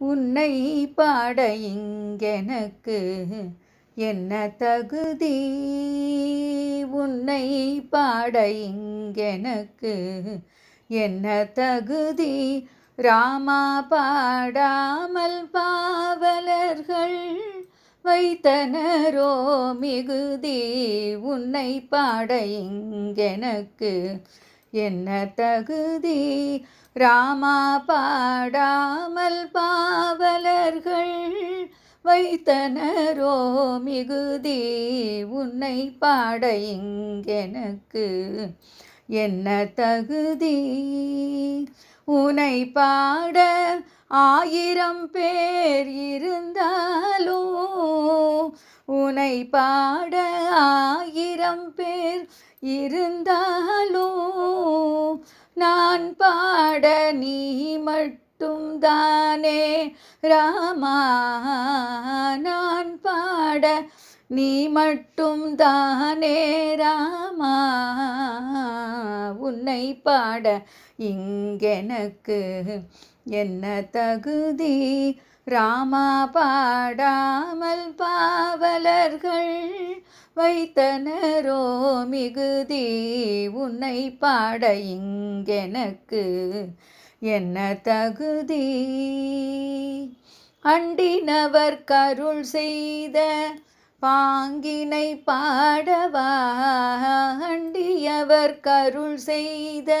உன்னை பாட இங்கெனக்கு என்ன தகுதி? உன்னை பாட இங்கெனக்கு என்ன தகுதி? ராமா பாடாமல் பாவலர்கள் வைத்தனரோ மிகுதி? உன்னை பாட இங்கெனக்கு என்ன தகுதி? ராமா பாடாமல் பாவலர்கள் வைத்தனரோ மிகுதி? உன்னை பாட இங்கெனக்கு என்ன தகுதி? உனை பாட ஆயிரம் பேர் இருந்தாலோ? உனை பாட ஆயிரம் பேர் இருந்தாலோ? நான் பாட நீ மட்டும் தானே ராமா நான் பாட நீ மட்டும் தானே ராமா உன்னை பாட இங்கெனக்கு என்ன தகுதி? ராமா பாடாமல் பாவலர்கள் வைத்தனரோ மிகுதி உன்னை பாட இங்கெனக்கு என்ன தகுதி? அண்டினவர் கருள் செய்த பாங்கினை பாடவா? அண்டியவர் கருள் செய்த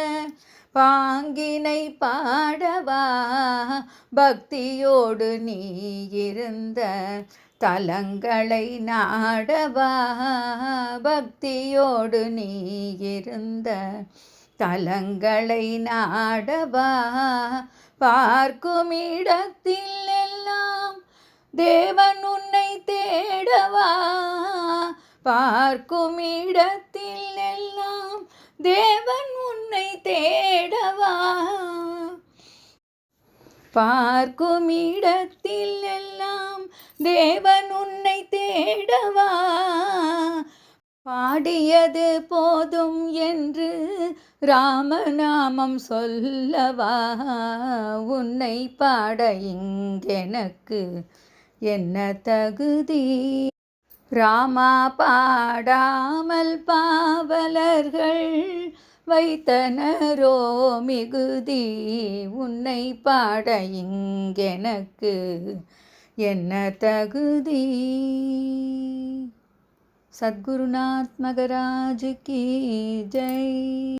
பாங்கினை பாடவா பக்தியோடு நீ இருந்த தலங்களை நாடவா பக்தியோடு நீ இருந்த தலங்களை நாடவா பார்க்கும் இடத்தில் எல்லாம் தேவன் உன்னை தேடவா பார்க்கும் இடத்தில் எல்லாம் தேவன் உன்னை தேடவா? பார்க்கும் இடத்தில் எல்லாம் தேவன் உன்னை தேடவா? பாடியது போதும் என்று ராமநாமம் சொல்லவா? உன்னை பாட இங்கெனக்கு என்ன தகுதி? ராமா பாடாமல் பாவலர்கள் வைத்தனரோ மிகுதி உன்னை பாட இங்கெனக்கு என்ன தகுதி? சத்குருநாத் மகராஜ் கி ஜெய்.